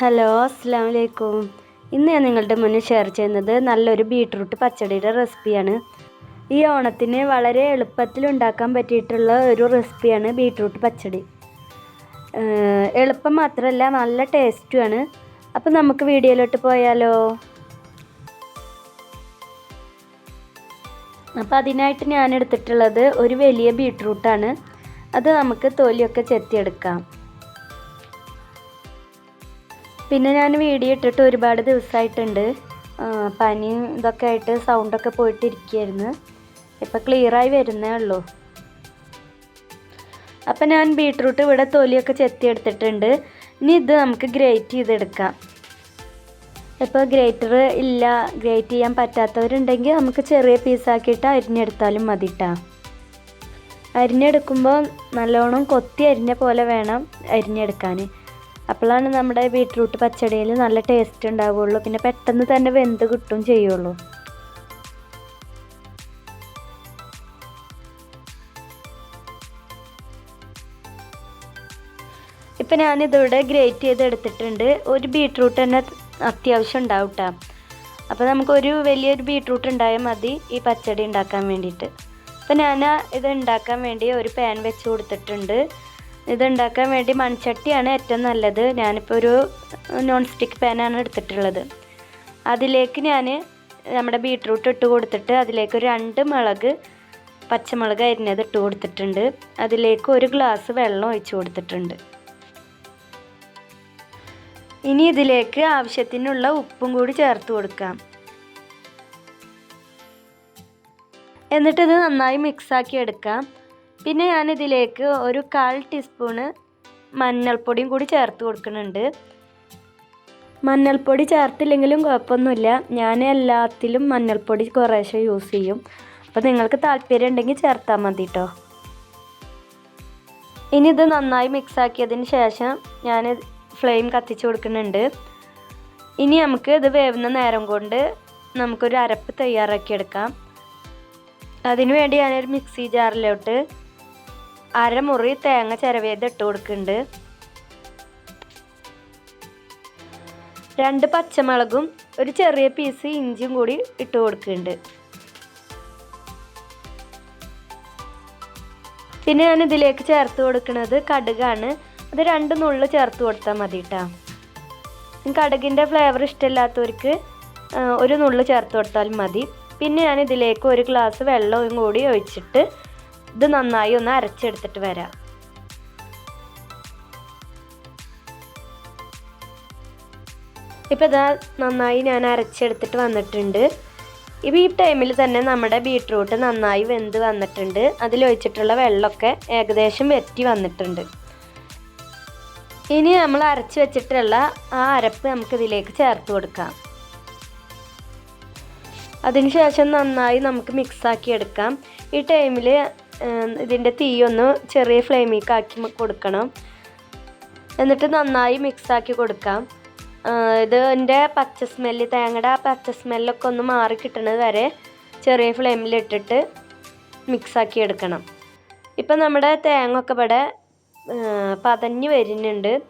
Hello അസ്സാം വലൈക്കും ഇന്ന് ഞാൻ നിങ്ങളുടെ മുന്നിൽ ഷെയർ ചെയ്യുന്നത് നല്ലൊരു ബീട്രൂട്ട് പച്ചടിയുടെ റെസിപ്പിയാണ്. ഈ ഓണത്തിന് വളരെ എളുപ്പത്തിൽ ഉണ്ടാക്കാൻ പറ്റിയിട്ടുള്ള ഒരു റെസിപ്പിയാണ് ബീട്രൂട്ട് പച്ചടി. എളുപ്പം മാത്രമല്ല നല്ല ടേസ്റ്റുമാണ് അപ്പം നമുക്ക് വീഡിയോയിലോട്ട് പോയാലോ? അപ്പോൾ അതിനായിട്ട് ഞാൻ എടുത്തിട്ടുള്ളത് ഒരു വലിയ ബീട്രൂട്ടാണ്. അത് നമുക്ക് തൊലിയൊക്കെ ചെത്തിയെടുക്കാം. പിന്നെ ഞാൻ വീഡിയോ ഇട്ടിട്ട് ഒരുപാട് ദിവസമായിട്ടുണ്ട് പനി ഇതൊക്കെ ആയിട്ട് സൗണ്ടൊക്കെ പോയിട്ടിരിക്കുകയായിരുന്നു. ഇപ്പം ക്ലിയറായി വരുന്നേ ഉള്ളൂ. അപ്പം ഞാൻ ബീട്രൂട്ട് ഇവിടെ തൊലിയൊക്കെ ചെത്തി എടുത്തിട്ടുണ്ട്. ഇനി ഇത് നമുക്ക് ഗ്രേറ്റ് ചെയ്തെടുക്കാം. ഇപ്പോൾ ഗ്രേറ്റർ ഇല്ല ഗ്രേറ്റ് ചെയ്യാൻ പറ്റാത്തവരുണ്ടെങ്കിൽ നമുക്ക് ചെറിയ പീസാക്കിയിട്ട് അരിഞ്ഞെടുത്താലും മതി കേട്ടോ അരിഞ്ഞെടുക്കുമ്പോൾ നല്ലോണം കൊത്തി അരിഞ്ഞ പോലെ വേണം അരിഞ്ഞെടുക്കാൻ അപ്പോഴാണ് നമ്മുടെ ബീട്രൂട്ട് പച്ചടിയിൽ നല്ല ടേസ്റ്റ് ഉണ്ടാവുള്ളൂ. പിന്നെ പെട്ടെന്ന് തന്നെ വെന്ത് കിട്ടും ചെയ്യുള്ളൂ. ഇപ്പം ഞാനിതിവിടെ ഗ്രേറ്റ് ചെയ്ത് എടുത്തിട്ടുണ്ട് ഒരു ബീട്രൂട്ട് തന്നെ അത്യാവശ്യം ഉണ്ടാവും അപ്പോൾ നമുക്കൊരു വലിയൊരു ബീട്രൂട്ട് ഉണ്ടായാൽ മതി ഈ പച്ചടി ഉണ്ടാക്കാൻ വേണ്ടിയിട്ട്. അപ്പോൾ ഞാൻ ഇത് ഉണ്ടാക്കാൻ വേണ്ടി ഒരു പാൻ വെച്ച് കൊടുത്തിട്ടുണ്ട്. ഇത് ഉണ്ടാക്കാൻ വേണ്ടി മൺചട്ടിയാണ് ഏറ്റവും നല്ലത്. ഞാനിപ്പോൾ ഒരു നോൺ സ്റ്റിക്ക് പാനാണ് എടുത്തിട്ടുള്ളത്. അതിലേക്ക് ഞാൻ നമ്മുടെ ബീട്രൂട്ട് ഇട്ട് കൊടുത്തിട്ട് അതിലേക്ക് ഒരു രണ്ട് മുളക് പച്ചമുളക് അരിഞ്ഞത് ഇട്ട് കൊടുത്തിട്ടുണ്ട്. അതിലേക്ക് ഒരു ഗ്ലാസ് വെള്ളം ഒഴിച്ചു കൊടുത്തിട്ടുണ്ട്. ഇനി ഇതിലേക്ക് ആവശ്യത്തിനുള്ള ഉപ്പും കൂടി ചേർത്ത് കൊടുക്കാം. എന്നിട്ട് ഇത് നന്നായി മിക്സാക്കി എടുക്കാം. പിന്നെ ഞാൻ ഇതിലേക്ക് ഒരു കാൽ ടീസ്പൂണ് മഞ്ഞൾപ്പൊടിയും കൂടി ചേർത്ത് കൊടുക്കുന്നുണ്ട്. മഞ്ഞൾപ്പൊടി ചേർത്തില്ലെങ്കിലും കുഴപ്പമൊന്നുമില്ല. ഞാൻ എല്ലാത്തിലും മഞ്ഞൾപ്പൊടി കുറേശ്ശെ യൂസ് ചെയ്യും. അപ്പോൾ നിങ്ങൾക്ക് താല്പര്യം ഉണ്ടെങ്കിൽ ചേർത്താൽ മതി കേട്ടോ ഇനി ഇത് നന്നായി മിക്സ് ആക്കിയതിന് ശേഷം ഞാൻ ഫ്ലെയിം കത്തിച്ച് കൊടുക്കുന്നുണ്ട്. ഇനി നമുക്ക് ഇത് വേവുന്ന നേരം കൊണ്ട് നമുക്കൊരു അരപ്പ് തയ്യാറാക്കിയെടുക്കാം. അതിനു വേണ്ടി ഞാനൊരു മിക്സി ജാറിലോട്ട് അരമുറി തേങ്ങ ചിരവിയത് ഇട്ട് കൊടുക്കുന്നുണ്ട്. രണ്ട് പച്ചമുളകും ഒരു ചെറിയ പീസ് ഇഞ്ചിയും കൂടി ഇട്ട് കൊടുക്കുന്നുണ്ട്. പിന്നെ ഞാൻ ഇതിലേക്ക് ചേർത്ത് കൊടുക്കുന്നത് കടുകാണ്. അത് രണ്ട് നുള്ളു ചേർത്ത് കൊടുത്താൽ മതി കേട്ടോ കടുകിന്റെ ഫ്ലേവർ ഇഷ്ടമില്ലാത്തവർക്ക് ഒരു നുള്ളു ചേർത്ത് കൊടുത്താലും മതി. പിന്നെ ഞാൻ ഇതിലേക്ക് ഒരു ഗ്ലാസ് വെള്ളവും കൂടി ഒഴിച്ചിട്ട് ഇത് നന്നായി ഒന്ന് അരച്ചെടുത്തിട്ട് വരാം. ഇപ്പം ഇതാ നന്നായി ഞാൻ അരച്ചെടുത്തിട്ട് വന്നിട്ടുണ്ട്. ഇപ്പം ഈ ടൈമിൽ തന്നെ നമ്മുടെ ബീട്രൂട്ട് നന്നായി വെന്ത് വന്നിട്ടുണ്ട്. അതിലൊഴിച്ചിട്ടുള്ള വെള്ളമൊക്കെ ഏകദേശം വെറ്റി വന്നിട്ടുണ്ട്. ഇനി നമ്മൾ അരച്ച് വെച്ചിട്ടുള്ള ആ അരപ്പ് നമുക്ക് ഇതിലേക്ക് ചേർത്ത് കൊടുക്കാം. അതിനുശേഷം നന്നായി നമുക്ക് മിക്സാക്കി എടുക്കാം. ഈ ടൈമിൽ ഇതിന്റെ തീയൊന്ന് ചെറിയ ഫ്ലെയിമിലേക്ക് ആക്കി കൊടുക്കണം. എന്നിട്ട് നന്നായി മിക്സാക്കി കൊടുക്കാം. ആ, ഇത് എന്റെ പച്ച സ്മെല്ല് തേങ്ങയുടെ ആ പച്ച സ്മെല്ലൊക്കെ ഒന്ന് മാറി കിട്ടുന്നത് വരെ ചെറിയ ഫ്ലെയിമിലിട്ടിട്ട് മിക്സാക്കി എടുക്കണം. ഇപ്പം നമ്മുടെ തേങ്ങ ഒക്കെ ഇവിടെ പതഞ്ഞ് വരുന്നുണ്ട്.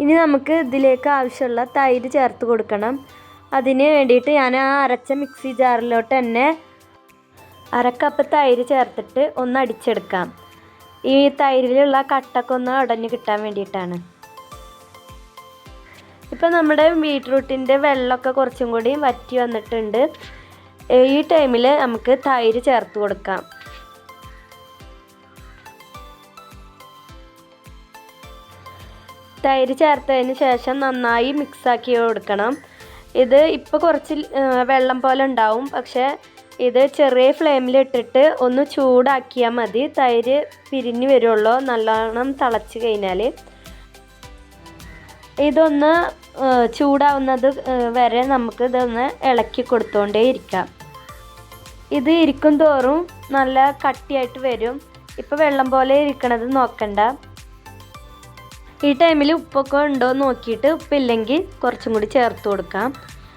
ഇനി നമുക്ക് ഇതിലേക്ക് ആവശ്യമുള്ള തൈര് ചേർത്ത് കൊടുക്കണം. അതിന് വേണ്ടിയിട്ട് ഞാൻ ആ അരച്ച മിക്സി ജാറിലോട്ട് തന്നെ അരക്കപ്പ് തൈര് ചേർത്തിട്ട് ഒന്ന് അടിച്ചെടുക്കാം. ഈ തൈരിലുള്ള കട്ടൊക്കെ ഒന്ന് അടഞ്ഞു കിട്ടാൻ വേണ്ടിയിട്ടാണ്. ഇപ്പം നമ്മുടെ ബീട്രൂട്ടിന്റെ വെള്ളമൊക്കെ കുറച്ചും കൂടി വറ്റി വന്നിട്ടുണ്ട്. ഈ ടൈമിൽ നമുക്ക് തൈര് ചേർത്ത് കൊടുക്കാം. തൈര് ചേർത്തതിന് ശേഷം നന്നായി മിക്സാക്കി കൊടുക്കണം. ഇത് ഇപ്പോൾ കുറച്ച് വെള്ളം പോലെ ഉണ്ടാവും. പക്ഷേ ഇത് ചെറിയ ഫ്ലെയിമിൽ ഇട്ടിട്ട് ഒന്ന് ചൂടാക്കിയാൽ മതി. തൈര് പിരിഞ്ഞ് വരുള്ളൂ. നല്ലോണം തിളച്ച് കഴിഞ്ഞാൽ ഇതൊന്ന് ചൂടാവുന്നത് വരെ നമുക്ക് ഇതൊന്ന് ഇളക്കി കൊടുത്തോണ്ടേ ഇരിക്കാം. ഇത് ഇരിക്കും തോറും നല്ല കട്ടിയായിട്ട് വരും. ഇപ്പോൾ വെള്ളം പോലെ ഇരിക്കണത് നോക്കണ്ട. ഈ ടൈമിൽ ഉപ്പൊക്കെ ഉണ്ടോ നോക്കിയിട്ട് ഉപ്പില്ലെങ്കിൽ കുറച്ചും കൂടി ചേർത്ത് കൊടുക്കാം.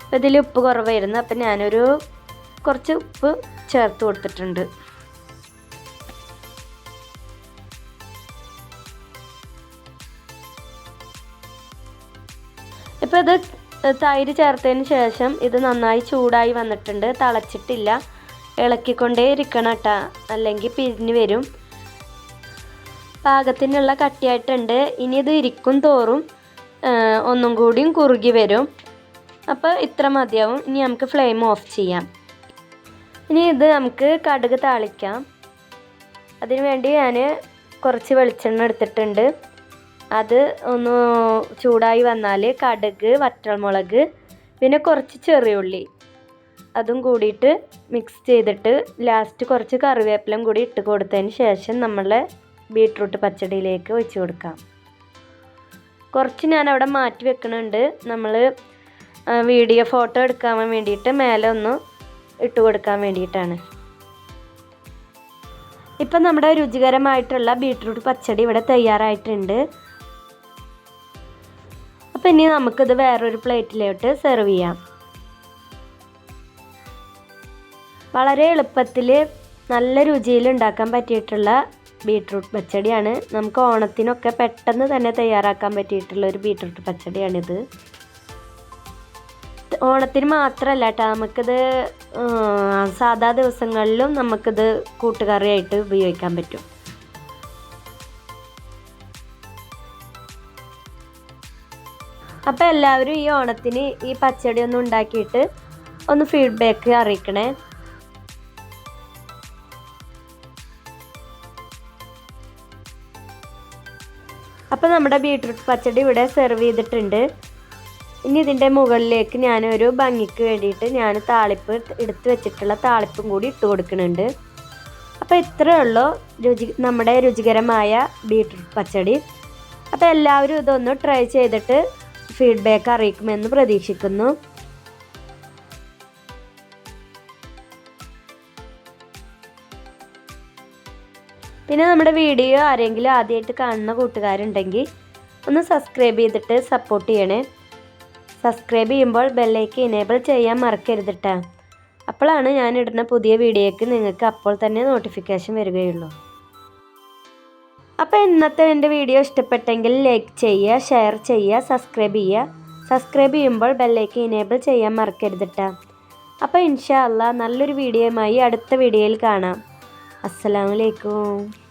അപ്പോൾ ഇതിൽ ഉപ്പ് കുറവായിരുന്നു. അപ്പം ഞാനൊരു കുറച്ച് ഉപ്പ് ചേർത്ത് കൊടുത്തിട്ടുണ്ട്. ഇപ്പോൾ ഇത് തൈര് ചേർത്തതിന് ശേഷം ഇത് നന്നായി ചൂടായി വന്നിട്ടുണ്ട്. തിളച്ചിട്ടില്ല. ഇളക്കിക്കൊണ്ടേ ഇരിക്കണം കേട്ടോ. അല്ലെങ്കിൽ പിരിഞ്ഞ് വരും. പാകത്തിനുള്ള കട്ടിയായിട്ടുണ്ട്. ഇനി ഇത് ഇരിക്കും തോറും ഒന്നും കൂടിയും കുറുകി വരും. അപ്പോൾ ഇത്ര മതിയാവും. ഇനി നമുക്ക് ഫ്ലെയിം ഓഫ് ചെയ്യാം. ഇനി ഇത് നമുക്ക് കടുക് താളിക്കാം. അതിന് വേണ്ടി ഞാൻ കുറച്ച് വെളിച്ചെണ്ണ എടുത്തിട്ടുണ്ട്. അത് ഒന്ന് ചൂടായി വന്നാൽ കടുക് വറ്റൽമുളക് പിന്നെ കുറച്ച് ചെറിയുള്ളി അതും കൂടിയിട്ട് മിക്സ് ചെയ്തിട്ട് ലാസ്റ്റ് കുറച്ച് കറിവേപ്പിലയും കൂടി ഇട്ട് കൊടുത്തതിന് ശേഷം നമ്മളെ ബീട്രൂട്ട് പച്ചടിയിലേക്ക് ഒഴിച്ച് കൊടുക്കാം. കുറച്ച് ഞാൻ അവിടെ മാറ്റി വെക്കുന്നുണ്ട് നമ്മൾ വീഡിയോ ഫോട്ടോ എടുക്കാൻ വേണ്ടിയിട്ട് മേലെ ഒന്ന് ഇട്ട് കൊടുക്കാൻ വേണ്ടിയിട്ടാണ്. ഇപ്പം നമ്മുടെ രുചികരമായിട്ടുള്ള ബീട്രൂട്ട് പച്ചടി ഇവിടെ തയ്യാറായിട്ടുണ്ട്. അപ്പം ഇനി നമുക്കിത് വേറൊരു പ്ലേറ്റിലോട്ട് സെർവ് ചെയ്യാം. വളരെ എളുപ്പത്തിൽ നല്ല രുചിയിൽ ഉണ്ടാക്കാൻ പറ്റിയിട്ടുള്ള ബീട്രൂട്ട് പച്ചടിയാണ്. നമുക്ക് ഓണത്തിനൊക്കെ പെട്ടെന്ന് തന്നെ തയ്യാറാക്കാൻ പറ്റിയിട്ടുള്ള ഒരു ബീട്രൂട്ട് പച്ചടിയാണിത്. ഓണത്തിന് മാത്രമല്ല കേട്ടോ നമുക്കിത് സാധാ ദിവസങ്ങളിലും നമുക്കിത് കൂട്ടുകറിയായിട്ട് ഉപയോഗിക്കാൻ പറ്റും. അപ്പോൾ എല്ലാവരും ഈ ഓണത്തിന് ഈ പച്ചടി ഒന്ന് ഉണ്ടാക്കിയിട്ട് ഒന്ന് ഫീഡ്ബാക്ക് അറിയിക്കണേ. അപ്പോൾ നമ്മുടെ ബീട്രൂട്ട് പച്ചടി ഇവിടെ സെർവ് ചെയ്തിട്ടുണ്ട്. ഇനി ഇതിന്റെ മുകളിലേക്ക് ഞാനൊരു ഭംഗിക്ക് വേണ്ടിയിട്ട് ഞാൻ താളിപ്പ് എടുത്ത് വെച്ചിട്ടുള്ള താളിപ്പും കൂടി ഇട്ട് കൊടുക്കുന്നുണ്ട്. അപ്പോൾ ഇത്രയേ ഉള്ളൂ. രുചി നമ്മുടെ രുചികരമായ ബീട്രൂട്ട് പച്ചടി. അപ്പോൾ എല്ലാവരും ഇതൊന്ന് ട്രൈ ചെയ്തിട്ട് ഫീഡ്ബാക്ക് അറിയിക്കുമെന്ന് പ്രതീക്ഷിക്കുന്നു. പിന്നെ നമ്മുടെ വീഡിയോ ആരെങ്കിലും ആദ്യമായിട്ട് കാണുന്ന കൂട്ടുകാരുണ്ടെങ്കിൽ ഒന്ന് സബ്സ്ക്രൈബ് ചെയ്തിട്ട് സപ്പോർട്ട് ചെയ്യണേ. സബ്സ്ക്രൈബ് ചെയ്യുമ്പോൾ ബെല്ലേക്ക് ഇനേബിൾ ചെയ്യാൻ മറക്കരുത് കേട്ടോ അപ്പോഴാണ് ഞാൻ ഇടുന്ന പുതിയ വീഡിയോയ്ക്ക് നിങ്ങൾക്ക് അപ്പോൾ തന്നെ നോട്ടിഫിക്കേഷൻ വരികയുള്ളൂ. അപ്പോൾ ഇന്നത്തെ എന്റെ വീഡിയോ ഇഷ്ടപ്പെട്ടെങ്കിൽ ലൈക്ക് ചെയ്യുക ഷെയർ ചെയ്യുക സബ്സ്ക്രൈബ് ചെയ്യുക. സബ്സ്ക്രൈബ് ചെയ്യുമ്പോൾ ബെല്ലേക്ക് ഇനേബിൾ ചെയ്യാൻ മറക്കരുത് കേട്ടോ അപ്പോൾ ഇൻഷാ അള്ളാ നല്ലൊരു വീഡിയോയുമായി അടുത്ത വീഡിയോയിൽ കാണാം. അസ്സലാമലൈക്കും